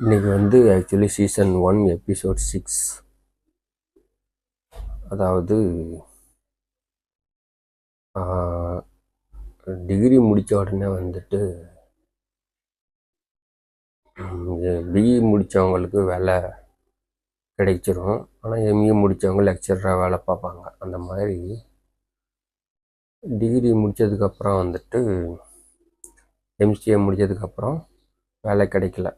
இன்னைக்கு வந்து actually season one episode six அதாவது டிகிரி முடித்த உடனே வந்துட்டு பிஇ முடித்தவங்களுக்கு வேலை கிடைச்சிரும். ஆனால் எம்இ முடித்தவங்க லெக்சராக வேலை பார்ப்பாங்க. அந்த மாதிரி டிகிரி முடித்ததுக்கப்புறம் வந்துட்டு எம்சிஏ முடித்ததுக்கப்புறம் வேலை கிடைக்கல.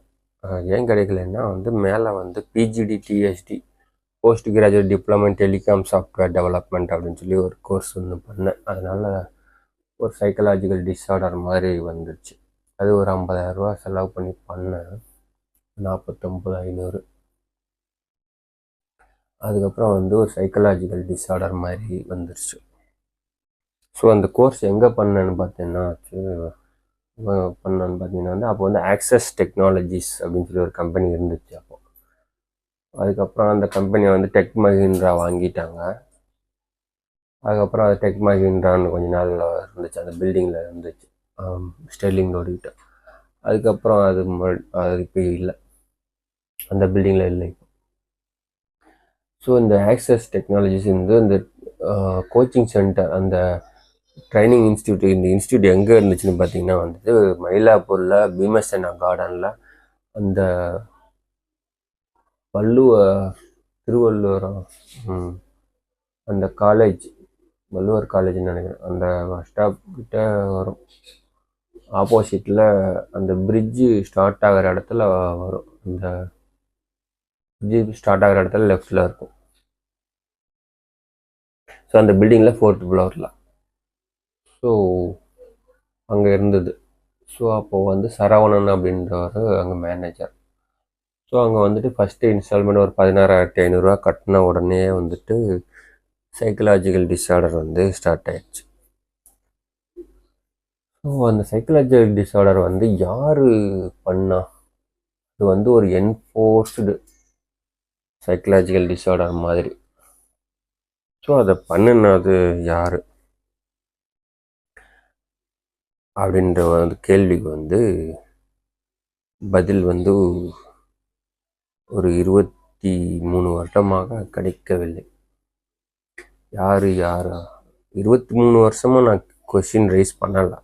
ஏன் கிடைக்கலன்னா வந்து மேலே வந்து PGD DST post graduate diploma telecom software development அப்படின்னு சொல்லி ஒரு கோர்ஸ் ஒன்று பண்ணேன். அதனால் ஒரு சைக்கலாஜிக்கல் டிஸார்டர் மாதிரி வந்துருச்சு அது ஒரு 50000 ரூபா செலவு பண்ணி பண்ணேன். நாற்பத்தொம்பது ஐநூறு. அதுக்கப்புறம் வந்து ஒரு சைக்கலாஜிக்கல் டிஸார்டர் மாதிரி வந்துருச்சு. ஸோ அந்த கோர்ஸ் எங்கே பண்ணேன்னு பார்த்தீங்கன்னா பண்ணேன்னு பார்த்தீங்கன்னா வந்து அப்போ வந்து ஆக்சஸ் டெக்னாலஜிஸ் அப்படின்னு சொல்லி ஒரு கம்பெனி இருந்துச்சு அப்போ. அதுக்கப்புறம் அந்த கம்பெனியை வந்து டெக் மஹிந்திரா வாங்கிட்டாங்க. அதுக்கப்புறம் அது டெக் மஹிந்திரான்னு கொஞ்ச நாள் இருந்துச்சு. அந்த பில்டிங்கில் இருந்துச்சு. ஸ்டெர்லிங் ரோடுகிட்ட அதுக்கப்புறம் அது அது இப்போ இல்லை. அந்த பில்டிங்கில் இல்லை இப்போ. ஸோ இந்த ஆக்சஸ் டெக்னாலஜிஸ் வந்து இந்த கோச்சிங் சென்டர் அந்த ட்ரைனிங் இன்ஸ்டியூட் இந்த இன்ஸ்டியூட் எங்கே இருந்துச்சுன்னு பார்த்தீங்கன்னா வந்துட்டு மயிலாப்பூரில் பீமசேனா கார்டனில் அந்த வள்ளுவ திருவள்ளுவரம் அந்த காலேஜ் வள்ளுவர் காலேஜ்னு நினைக்கிறேன். அந்த பஸ் ஸ்டாப் கிட்ட வரும். ஆப்போசிட்டில் அந்த பிரிட்ஜு ஸ்டார்ட் ஆகிற இடத்துல வரும். அந்த பிரிட்ஜு ஸ்டார்ட் ஆகிற இடத்துல லெஃப்டில் இருக்கும். ஸோ அந்த பில்டிங்கில் ஃபோர்த் ஃப்ளோரில் ஸோ அங்கே இருந்தது. ஸோ அப்போது வந்து சரவணன் அப்படின்றவர் அங்கே மேனேஜர் ஸோ அங்கே வந்துட்டு ஃபஸ்ட்டு இன்ஸ்டால்மெண்ட் ஒரு பதினாறாயிரத்தி ஐநூறுரூவா கட்டின உடனே வந்துட்டு சைக்கலாஜிக்கல் டிஸார்டர் வந்து ஸ்டார்ட் ஆயிடுச்சு. ஸோ அந்த சைக்கலாஜிக்கல் டிஸார்டர் வந்து யார் பண்ணா? இது வந்து ஒரு என்ஃபோர்ஸ்டு சைக்கலாஜிக்கல் டிஸார்டர் மாதிரி. ஸோ அதை பண்ணினது யார்? அப்படின்ற வந்து கேள்விக்கு வந்து பதில் வந்து ஒரு இருபத்தி மூணு வருடமாக கிடைக்கவில்லை. யார் யாரா? இருபத்தி மூணு வருஷமாக நான் கொஷின் ரைஸ் பண்ணலை.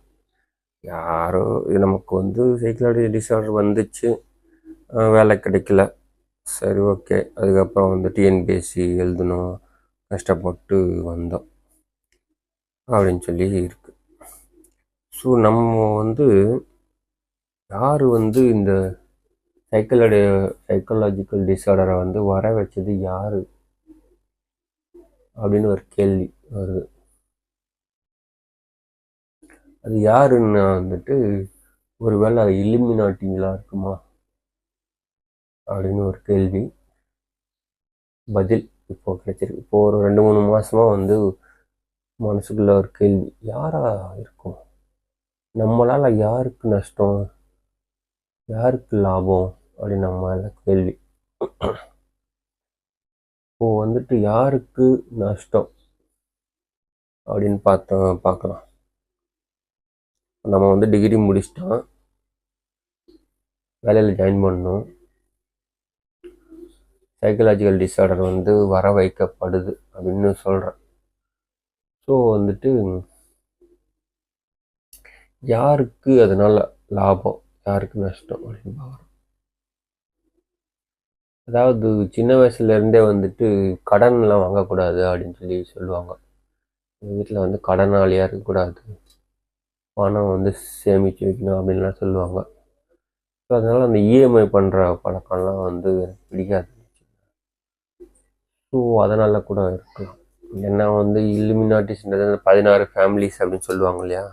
யாரோ இது நமக்கு வந்து சைக்கலாஜி டிசார்டர் வந்துச்சு. வேலை கிடைக்கல. சரி ஓகே. அதுக்கப்புறம் வந்து டிஎன்பிஎஸ்சி எழுதணும். கஷ்டப்பட்டு வந்தோம். அப்படின்னு சொல்லி இருக்கு. ஸோ நம்ம வந்து யார் வந்து இந்த சைக்கலோட சைக்கலாஜிக்கல் டிஸார்டரை வந்து வர வச்சது யார்? அப்படின்னு ஒரு கேள்வி வருது. அது யாருன்னா வந்துட்டு ஒருவேளை அது இலிமினாட்டிங்களா இருக்குமா? அப்படின்னு ஒரு கேள்வி. பதில் இப்போ கிடைச்சிருக்கு. இப்போ ஒரு ரெண்டு மூணு மாசமா வந்து மனசுக்குள்ள ஒரு கேள்வி. யாரா இருக்கும்? நம்மளால் யாருக்கு நஷ்டம்? யாருக்கு லாபம்? அப்படின்னு நம்ம கேள்வி. இப்போ வந்துட்டு யாருக்கு நஷ்டம்? அப்படின்னு பார்த்த பார்க்கலாம். நம்ம வந்து டிகிரி முடிச்சிட்டோம். வேலையில் ஜாயின் பண்ணோம். சைக்கலாஜிக்கல் டிஸார்டர் வந்து வர வைக்கப்படுது அப்படின்னு சொல்கிறேன் ஸோ வந்துட்டு யாருக்கு அதனால் லாபம் யாருக்கு நஷ்டம் அப்படின்னு பார்க்குறோம். அதாவது சின்ன வயசுல இருந்தே வந்துட்டு கடன்லாம் வாங்கக்கூடாது அப்படின்னு சொல்லி சொல்லுவாங்க. எங்கள் வீட்டில் வந்து கடனாளியாக இருக்கக்கூடாது. பணம் வந்து சேமித்து வைக்கணும் அப்படின்லாம் சொல்லுவாங்க. ஸோ அதனால் அந்த இஎம்ஐ பண்ணுற பழக்கம்லாம் வந்து எனக்கு பிடிக்காது. ஸோ அதனால் கூட இருக்கலாம். ஏன்னா வந்து இல்லுமினாட்டிஸ்ன்றது அந்த பதினாறு ஃபேமிலிஸ் அப்படின்னு சொல்லுவாங்க இல்லையா?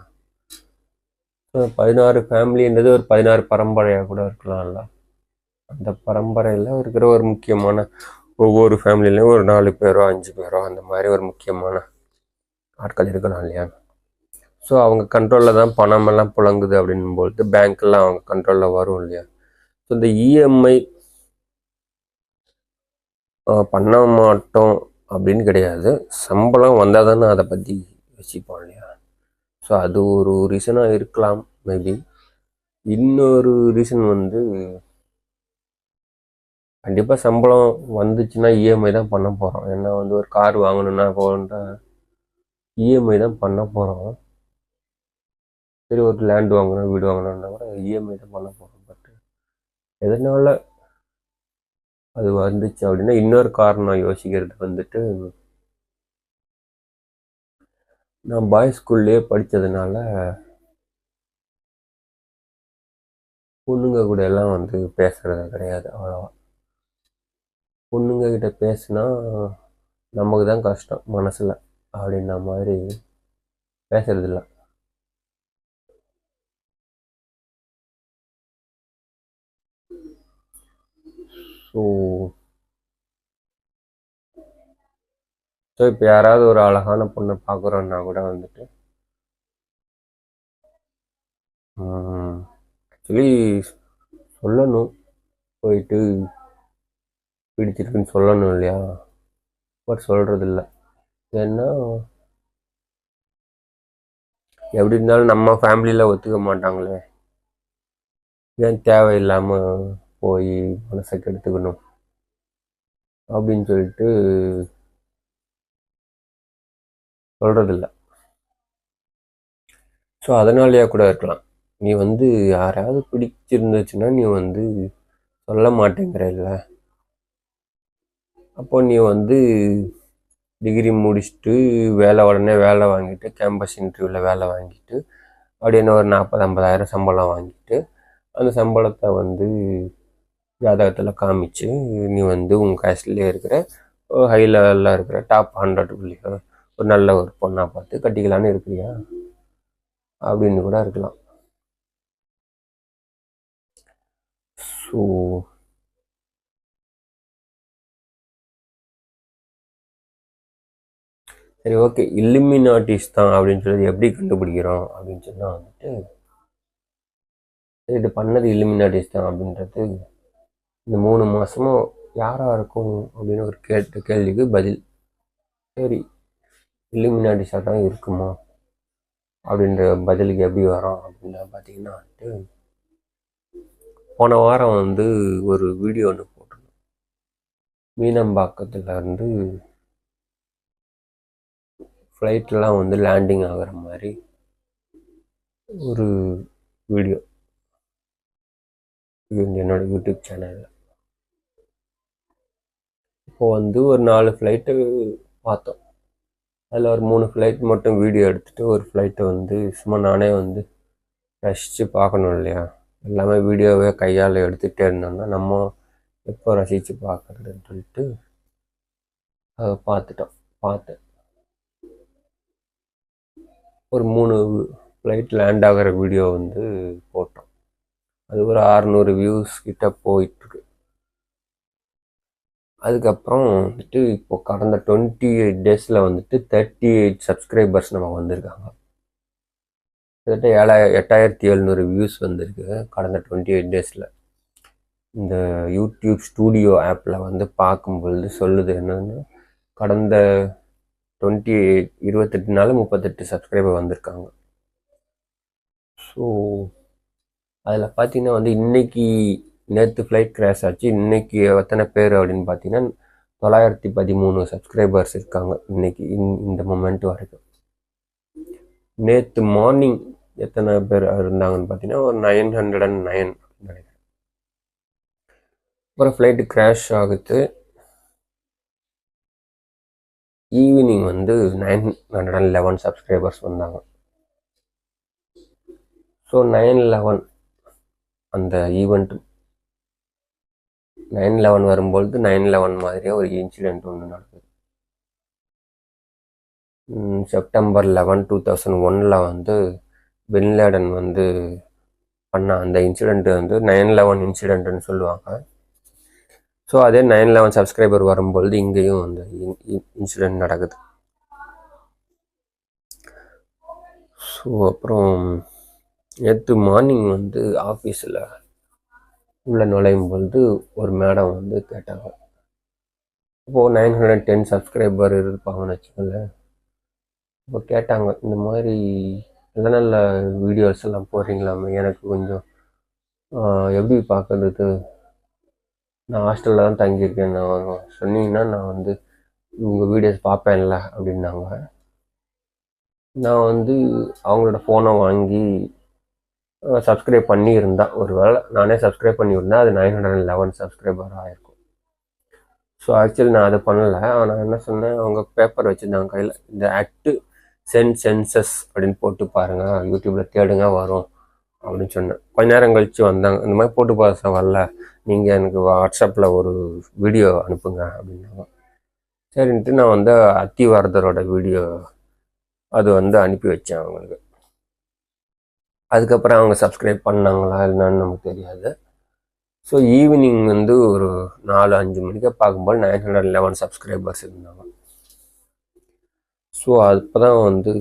ஸோ பதினாறு ஃபேமிலின்றது ஒரு பதினாறு பரம்பரையாக கூட இருக்கலாம்ல. அந்த பரம்பரையில் இருக்கிற ஒரு முக்கியமான ஒவ்வொரு ஃபேமிலியிலையும் ஒரு நாலு பேரோ அஞ்சு பேரோ அந்த மாதிரி ஒரு முக்கியமான ஆட்கள் இருக்கலாம் இல்லையா? ஸோ அவங்க கண்ட்ரோலில் தான் பணமெல்லாம் புழங்குது அப்படின்னும்போது பேங்க்கெல்லாம் அவங்க கண்ட்ரோலில் வரும் இல்லையா? ஸோ இந்த இஎம்ஐ பண்ண மாட்டோம் அப்படின்னு கிடையாது. சம்பளம் வந்தால் தானே அதை பற்றி யோசிப்போம் இல்லையா? ஸோ அது ஒரு ரீசனாக இருக்கலாம் மேபி இன்னொரு ரீசன் வந்து கண்டிப்பாக சம்பளம் வந்துச்சுன்னா இஎம்ஐ தான் பண்ண போகிறோம் ஏன்னா வந்து ஒரு கார் வாங்கணும்னா போகணுன்னா இஎம்ஐ தான் பண்ண போகிறோம் சரி ஒரு லேண்ட் வாங்கணும் வீடு வாங்கணும்னா கூட இஎம்ஐ தான் பண்ண போகிறோம் பட் எதனால அது வந்துச்சு அப்படின்னா இன்னொரு காரணம் யோசிக்கிறது வந்துட்டு நான் பாய்ஸ் ஸ்கூல்லேயே படித்ததுனால பொண்ணுங்க கூட எல்லாம் வந்து பேசுகிறது கிடையாது அவ்வளோவா. பொண்ணுங்க கிட்ட பேசுனா நமக்கு தான் கஷ்டம் மனசில் அப்படின்ற மாதிரி பேசுறதில்ல ஸோ ஸோ இப்போ யாராவது ஒரு அழகான பொண்ணை பார்க்குறோன்னா கூட வந்துட்டு ஆக்சுவலி சொல்லணும். போயிட்டு பிடிச்சிருக்குன்னு சொல்லணும் இல்லையா? பட் சொல்கிறது இல்லை ஏன்னா எப்படி இருந்தாலும் நம்ம ஃபேமிலியில் ஒத்துக்க மாட்டாங்களே. ஏன் தேவையில்லாமல் போய் மனசை கெடுத்துக்கணும்? அப்படின்னு சொல்லிட்டு சொல்கிறதில்ல ஸோ அதனாலேயே கூட இருக்கலாம். நீ வந்து யாராவது பிடிச்சிருந்துச்சுன்னா நீ வந்து சொல்ல மாட்டேங்கிற இல்லை. அப்போ நீ வந்து டிகிரி முடிச்சுட்டு வேலை உடனே வேலை வாங்கிட்டு கேம்பஸ் இன்டர்வியூவில் வேலை வாங்கிட்டு அப்படின்னு ஒரு நாற்பது ஐம்பதாயிரம் சம்பளம் வாங்கிட்டு அந்த சம்பளத்தை வந்து ஜாதகத்தில் காமிச்சு நீ வந்து உங்கள் காஸ்ட்லேயே இருக்கிற ஹை லெவலில் இருக்கிற டாப் ஹண்ட்ரட் ஒரு நல்ல ஒரு பொண்ணாக பார்த்து கட்டிக்கலான்னு இருக்கிறியா? அப்படின்னு கூட இருக்கலாம். ஸோ சரி ஓகே. இல்லுமினாட்டிஸ் தான் அப்படின்னு சொல்லி எப்படி கண்டுபிடிக்கிறோம் அப்படின்னு சொன்னால் வந்துட்டு இது பண்ணது இல்லுமினாட்டிஸ் தான் அப்படின்றது இந்த மூணு மாதமும் யாராக இருக்கும் அப்படின்னு ஒரு கேட்ட கேள்விக்கு பதில். சரி இல்லுமினாட்டிஸாக தான் இருக்குமா? அப்படின்ற பதிலுக்கு எப்படி வரோம் அப்படின்னு பார்த்தீங்கன்னா வந்துட்டு போன வாரம் வந்து ஒரு வீடியோ ஒன்று போட்டிருந்தோம். மீனம்பாக்கத்தில் இருந்து ஃப்ளைட்லாம் வந்து லேண்டிங் ஆகிற மாதிரி ஒரு வீடியோ இது வந்து என்னோட யூடியூப் சேனலில் இப்போ வந்து ஒரு நாலு ஃப்ளைட்டு பார்த்தோம். அதில் ஒரு மூணு ஃப்ளைட் மட்டும் வீடியோ எடுத்துகிட்டு ஒரு ஃப்ளைட்டை வந்து சும்மா நானே வந்து ரசித்து பார்க்கணும் இல்லையா? எல்லாமே வீடியோவே கையால் எடுத்துகிட்டே இருந்தோம்னா நம்ம எப்போ ரசித்து பார்க்குறதுன்னு சொல்லிட்டு அதை பார்த்துட்டோம். பார்த்தேன் ஒரு மூணு ஃப்ளைட் லேண்ட் ஆகிற வீடியோ வந்து போட்டோம். அது ஒரு அறநூறு வியூஸ் கிட்ட போயிட்டுருக்கு. அதுக்கப்புறம் வந்துட்டு இப்போ கடந்த டுவெண்ட்டி எயிட் டேஸில் வந்துட்டு தேர்ட்டி எயிட் சப்ஸ்கிரைபர்ஸ் நமக்கு வந்திருக்காங்க. கிட்டத்தட்ட ஏழாயிரம் எட்டாயிரத்தி எழுநூறு வியூஸ் வந்திருக்கு கடந்த டுவெண்ட்டி எயிட் டேஸில் இந்த யூடியூப் ஸ்டூடியோ ஆப்பில் வந்து பார்க்கும்பொழுது சொல்லுது என்னென்னா கடந்த டுவெண்ட்டி எயிட் இருபத்தெட்டு நாள் முப்பத்தெட்டு சப்ஸ்கிரைபர் வந்திருக்காங்க. ஸோ அதில் பார்த்தீங்கன்னா வந்து இன்றைக்கி நேற்று ஃப்ளைட் கிராஷ் ஆச்சு. இன்னைக்கு எத்தனை பேர் அப்படின்னு பார்த்தீங்கன்னா தொள்ளாயிரத்தி பதிமூணு சப்ஸ்கிரைபர்ஸ் இருக்காங்க இன்னைக்கு இந்த மொமெண்ட் வரைக்கும். நேற்று மார்னிங் எத்தனை பேர் இருந்தாங்கன்னு பார்த்தீங்கன்னா ஒரு நைன் ஹண்ட்ரட் அண்ட் நைன் நினைக்கிறேன். அப்புறம் ஃப்ளைட்டு கிராஷ் ஆகுது. ஈவினிங் வந்து nine hundred and eleven subscribers வந்தாங்க. ஸோ நைன் லெவன் அந்த ஈவெண்ட் நைன் லெவன் வரும்பொழுது நைன் லெவன் மாதிரியே ஒரு இன்சிடெண்ட் ஒன்று நடக்குது. செப்டம்பர் லெவன் டூ தௌசண்ட் ஒனில் வந்து பின்லேடன் வந்து பண்ண அந்த இன்சிடெண்ட் வந்து நைன் லெவன் இன்சிடெண்ட்னு சொல்லுவாங்க. ஸோ அதே நைன் லெவன் சப்ஸ்கிரைபர் வரும்பொழுது இங்கேயும் அந்த இன்சிடெண்ட் நடக்குது. ஸோ அப்புறம் நேற்று மார்னிங் வந்து ஆஃபீஸில் உள்ளே நுழையும் பொழுது ஒரு மேடம் வந்து கேட்டாங்க. இப்போது நைன் ஹண்ட்ரட் டென் சப்ஸ்கிரைபர் இருப்பாங்கன்னு வச்சுக்கோங்களேன். இப்போ கேட்டாங்க இந்த மாதிரி நல்ல நல்ல வீடியோஸ் எல்லாம் போடுறீங்களாமே எனக்கு கொஞ்சம் எப்படி பார்க்குறது? நான் ஹாஸ்டலில் தான் தங்கியிருக்கேன் நான் சொன்னீங்கன்னா நான் வந்து உங்கள் வீடியோஸ் பார்ப்பேன்ல அப்படின்னாங்க. நான் வந்து அவங்களோட ஃபோனை வாங்கி சப்ஸ்கிரைப் பண்ணியிருந்தான் ஒரு வேளை நானே சப்ஸ்கிரைப் பண்ணியிருந்தேன் அது nine hundred and eleven subscriber ஆகிருக்கும் ஸோ ஆக்சுவலி நான் அதை பண்ணலை. நான் என்ன சொன்னேன் அவங்க பேப்பர் வச்சுருந்தாங்க கையில். இந்த ஆக்டு சென் சென்சஸ் அப்படின்னு போட்டு பாருங்கள் யூடியூப்பில் தேடுங்க வரும் அப்படின்னு சொன்னேன். கொஞ்ச நேரம் கழித்து வந்தாங்க. இந்த மாதிரி போட்டு பாருங்க வரல. நீங்கள் எனக்கு வாட்ஸ்அப்பில் ஒரு வீடியோ அனுப்புங்க அப்படின்னாங்க. சரின்ட்டு நான் வந்து அத்திவாரதரோட வீடியோ அது வந்து அனுப்பி வச்சேன் அவங்களுக்கு. அதுக்கப்புறம் அவங்க சப்ஸ்கிரைப் பண்ணாங்களா என்னன்னு நமக்கு தெரியாது. ஸோ ஈவினிங் வந்து ஒரு நாலு அஞ்சு மணிக்கு பார்க்கும்போது நைன் ஹண்ட்ரட் லெவன் சப்ஸ்கிரைபர்ஸ் இருந்தாங்க. ஸோ அப்போ தான் வந்து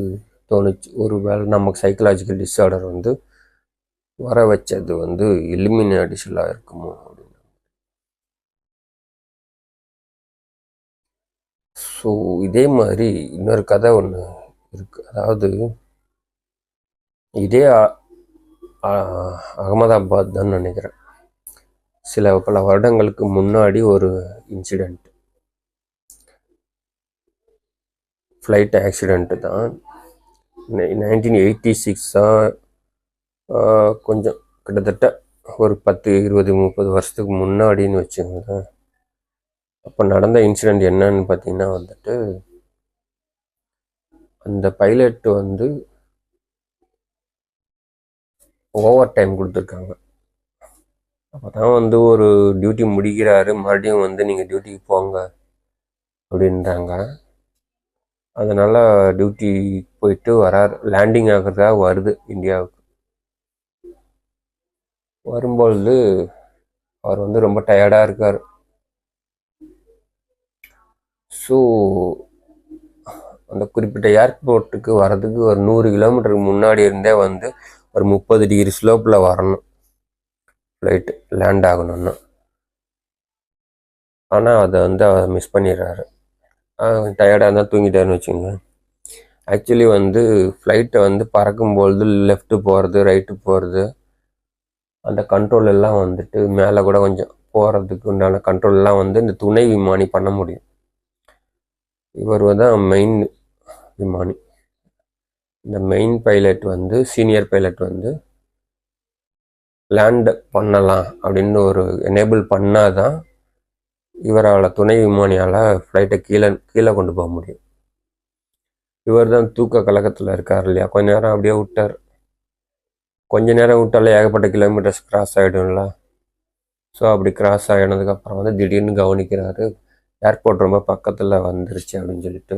தோணுச்சு. ஒரு வேளை நமக்கு சைக்கலாஜிக்கல் டிஸார்டர் வந்து வர வச்சது வந்து எலிமினேட்டிஷலாக இருக்குமோ அப்படின்னு. ஸோ இதே மாதிரி இன்னொரு கதை ஒன்று இருக்கு. அதாவது இதே அகமதாபாத் தான் நினைக்கிறேன். சில பல வருடங்களுக்கு முன்னாடி ஒரு இன்சிடெண்ட் ஃப்ளைட் ஆக்சிடெண்ட்டு தான். நைன்டீன் எயிட்டி சிக்ஸாக கொஞ்சம் கிட்டத்தட்ட ஒரு பத்து இருபது முப்பது வருஷத்துக்கு முன்னாடின்னு வச்சுக்கோங்களேன். அப்போ நடந்த இன்சிடெண்ட் என்னன்னு பார்த்தீங்கன்னா வந்துட்டு அந்த பைலட் வந்து ஓவர் டைம் கொடுத்துருக்காங்க. அப்போ தான் வந்து ஒரு டியூட்டி முடிக்கிறாரு. மறுபடியும் வந்து நீங்கள் டியூட்டிக்கு போங்க அப்படின்றாங்க. அதனால் டியூட்டி போயிட்டு வரார். லேண்டிங் ஆகிறதா வருது இந்தியாவுக்கு. வரும்பொழுது அவர் வந்து ரொம்ப டயர்டாக இருக்கார். ஸோ அந்த குறிப்பிட்ட ஏர்போர்ட்டுக்கு வர்றதுக்கு ஒரு நூறு கிலோமீட்டருக்கு முன்னாடி இருந்தே வந்து ஒரு முப்பது டிகிரி ஸ்லோப்பில் வரணும். ஃப்ளைட்டு லேண்ட் ஆகணும்னா. ஆனால் அதை வந்து அவர் மிஸ் பண்ணிடுறாரு. டயர்டாக இருந்தால் தூங்கிட்டாருன்னு வச்சுங்க ஆக்சுவலி வந்து ஃப்ளைட்டை வந்து பறக்கும்பொழுது லெஃப்ட்டு போகிறது ரைட்டு போகிறது அந்த கண்ட்ரோல் எல்லாம் வந்துட்டு மேலே கூட கொஞ்சம் போகிறதுக்கு உண்டான கண்ட்ரோல்லாம் வந்து இந்த துணை விமானி பண்ண முடியும். இவர் தான் மெயின் விமானி. இந்த மெயின் பைலட் வந்து சீனியர் பைலட் வந்து லேண்ட் பண்ணலாம் அப்படின்னு ஒரு எனேபிள் பண்ணால் தான் இவரால் துணை விமானியால் ஃப்ளைட்டை கீழே கீழே கொண்டு போக முடியும். இவர் தான் தூக்க கழகத்தில் இருக்கார் இல்லையா? கொஞ்ச நேரம் அப்படியே விட்டார். கொஞ்ச நேரம் விட்டாலே ஏகப்பட்ட கிலோமீட்டர்ஸ் கிராஸ் ஆகிடும்ல ஸோ அப்படி கிராஸ் ஆகினதுக்கப்புறம் வந்து திடீர்னு கவனிக்கிறாரு. ஏர்போர்ட் ரொம்ப பக்கத்தில் வந்துருச்சு அப்படின்னு சொல்லிட்டு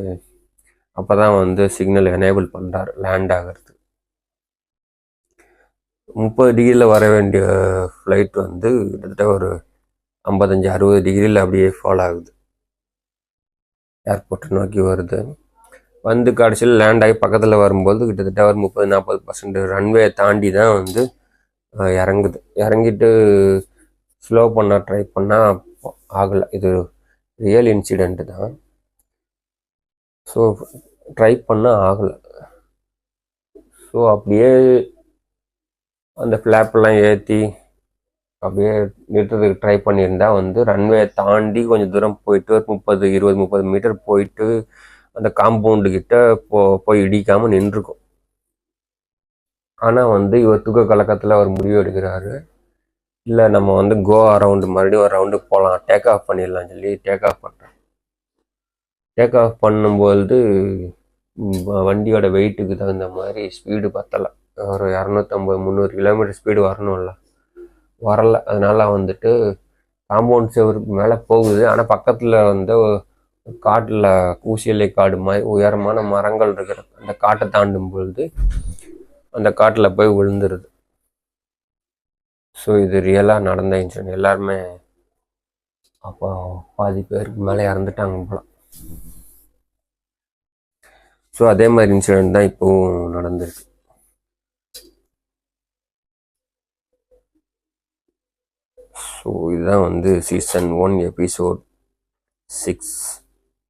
அப்போ தான் வந்து சிக்னல் எனேபிள் பண்ணுறாரு லேண்ட் ஆகிறது முப்பது டிகிரியில் வர வேண்டிய ஃப்ளைட் வந்து கிட்டத்தட்ட ஒரு ஐம்பத்தஞ்சு அறுபது டிகிரியில் அப்படியே ஃபாலோ ஆகுது. ஏர்போர்ட்டை நோக்கி வருது. வந்து கடைசியில் லேண்ட் ஆகி பக்கத்தில் வரும்போது கிட்டத்தட்ட ஒரு முப்பது நாற்பது பர்சன்ட் ரன்வே தாண்டி தான் வந்து இறங்குது. இறங்கிட்டு ஸ்லோ பண்ண ட்ரை பண்ணால் ஆகலை. இது ரியல் இன்சிடெண்ட்டு தான். ஸோ ட்ரை பண்ண ஆகலை. ஸோ அப்படியே அந்த ஃப்ளாப்பெல்லாம் ஏற்றி அப்படியே நிறுத்துறதுக்கு ட்ரை பண்ணியிருந்தா வந்து ரன்வே தாண்டி கொஞ்சம் தூரம் போயிட்டு ஒரு முப்பது இருபது முப்பது மீட்டர் போயிட்டு அந்த காம்பவுண்டு கிட்ட போ போய் இடிக்காமல் நின்றுக்கும். ஆனால் வந்து இவர் தூக்க கலக்கத்தில் அவர் முடிவு எடுக்கிறாரு. இல்லை நம்ம வந்து கோ அரவுண்டு மறுபடியும் ஒரு ரவுண்டு போகலாம் டேக் ஆஃப் பண்ணிடலாம்னு சொல்லி டேக் ஆஃப் பண்ணுறேன் டேக் ஆஃப் பண்ணும்போது வண்டியோட வெயிட்டுக்கு தகுந்த மாதிரி ஸ்பீடு பத்தலை. ஒரு இரநூத்தம்பது முந்நூறு கிலோமீட்டர் ஸ்பீடு வரணும்ல. வரல. அதனால வந்துட்டு காம்பவுண்ட் செவருக்கு மேலே போகுது. ஆனால் பக்கத்தில் வந்து காட்டில் ஊசியலை காடு மாதிரி உயரமான மரங்கள் இருக்கிற அந்த காட்டை தாண்டும் பொழுது அந்த காட்டில் போய் விழுந்துருது. ஸோ இது ரியலாக நடந்த இன்சிடென்ட் எல்லாருமே அப்போ பாதி பேருக்கு மேலே இறந்துட்டாங்க போல. ஸோ அதே மாதிரி இன்சிடென்ட் தான் இப்போவும் நடந்திருக்கு. ஸோ இதுதான் வந்து சீசன் ஒன் எபிசோட் சிக்ஸ்